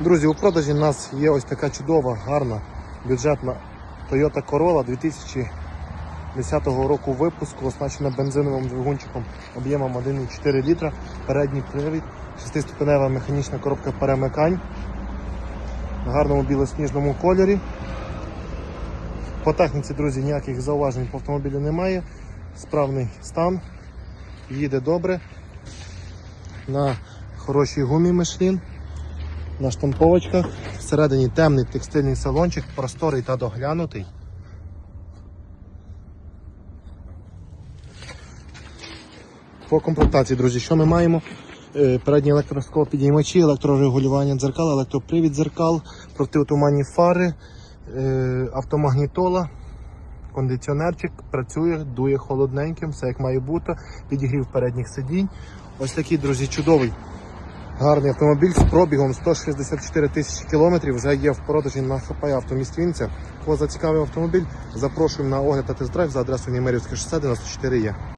Друзі, у продажі у нас є ось така чудова, гарна, бюджетна Toyota Corolla 2010 року випуску, оснащена бензиновим двигунчиком об'ємом 1,4 літра, передній привід, 6-ступенева механічна коробка перемикань в гарному білосніжному кольорі. По техніці, друзі, ніяких зауважень по автомобілю немає. Справний стан, їде добре. На хорошій гумі Michelin на штамповочках. Всередині темний текстильний салончик, просторий та доглянутий. По комплектації, друзі, що ми маємо? Е, Передні електросклопідіймачі, електрорегулювання дзеркал, електропривід дзеркал, протиотуманні фари, е, автомагнітола, кондиціонерчик, працює, дує холодненьким, все як має бути, підігрів передніх сидінь. Ось такий, друзі, чудовий Гарний автомобіль з пробігом 164 тисячі кілометрів вже є в продажі на ХП автоміст Вінця. Кого зацікавив автомобіль, запрошуємо на огляд та тест-драйв за адресою Німерівське шосе 94 є.